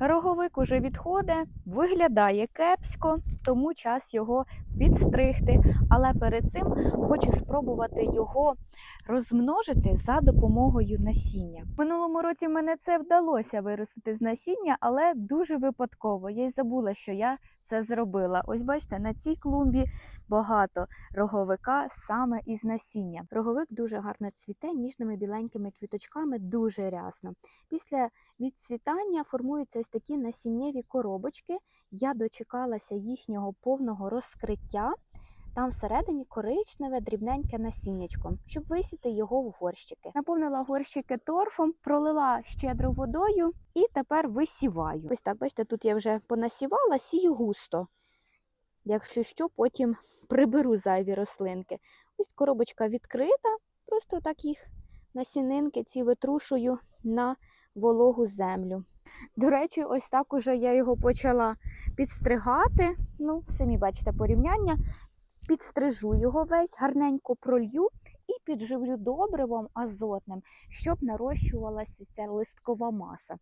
Роговик уже відходить, виглядає кепсько, тому час його підстригти. Але перед цим хочу спробувати його розмножити за допомогою насіння. Минулому році мене це вдалося виростити з насіння, але дуже випадково. Я й забула, що я це зробила. Ось бачите, на цій клумбі багато роговика саме із насіння. Роговик дуже гарно цвіте ніжними біленькими квіточками, дуже рясно. Після відцвітання формуються ось такі насіннєві коробочки. Я дочекалася їхнього повного розкриття. Там всередині коричневе дрібненьке насіннячко, щоб висіти його в горщики. Наповнила горщики торфом, пролила щедро водою і тепер висіваю. Ось так, бачите, тут я вже понасівала, сію густо. Якщо що, потім приберу зайві рослинки. Ось коробочка відкрита, просто так їх насінинки ці витрушую на вологу землю. До речі, ось так уже я його почала підстригати. Ну, самі бачите порівняння. Підстрижу його весь, гарненько пролью і підживлю добривом азотним, щоб нарощувалася ця листкова маса.